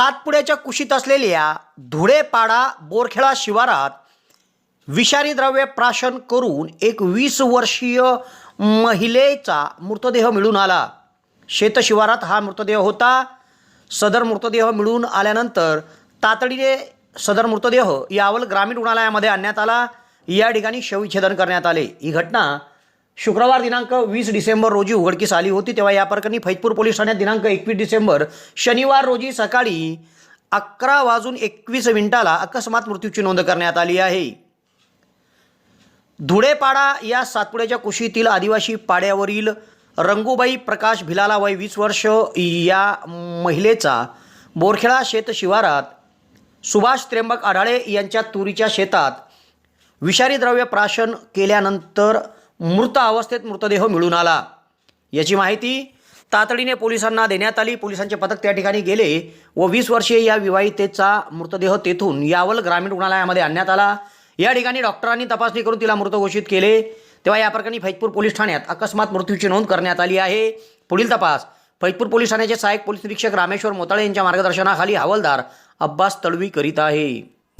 सातपुड्याच्या कुशीत असलेल्या धुळेपाडा बोरखेडा शिवारात विषारी द्रव्य प्राशन करून एक वीस वर्षीय महिलेचा मृतदेह मिळून आला. शेतशिवारात हा मृतदेह होता. सदर मृतदेह मिळून आल्यानंतर तातडीने सदर मृतदेह यावल ग्रामीण रुग्णालयामध्ये आणण्यात आला. या ठिकाणी शवविच्छेदन करण्यात आले. ही घटना शुक्रवार दिनांक वीस डिसेंबर रोजी उघडकीस आली होती तेव्हा या प्रकरणी फैजपूर पोलीस ठाण्यात दिनांक एकवीस डिसेंबर शनिवार रोजी सकाळी अकरा वाजून एकवीस मिनिटाला अकस्मात मृत्यूची नोंद करण्यात आली आहे. धुळेपाडा या सातपुड्याच्या कुशीतील आदिवासी पाड्यावरील रंगूबाई प्रकाश भिलाला वय वीस वर्ष या महिलेचा बोरखेडा शेत शिवारात सुभाष त्र्यंबक आढाळे यांच्या तुरीच्या शेतात विषारी द्रव्य प्राशन केल्यानंतर मृत अवस्थेत मृतदेह मिळून आला. याची माहिती तातडीने पोलिसांना देण्यात आली. पोलिसांचे पथक त्या ठिकाणी गेले व वीस वर्षीय या विवाहितेचा मृतदेह तेथून यावल ग्रामीण रुग्णालयामध्ये आणण्यात आला. या ठिकाणी डॉक्टरांनी तपासणी करून तिला मृत घोषित केले. तेव्हा या प्रकरणी फैजपूर पोलीस ठाण्यात अकस्मात मृत्यूची नोंद करण्यात आली आहे. पुढील तपास. फैजपूर पोलीस ठाण्याचे सहाय्यक पोलीस निरीक्षक रामेश्वर मोताळे यांच्या मार्गदर्शनाखाली हवालदार अब्बास तळवी करीत आहे.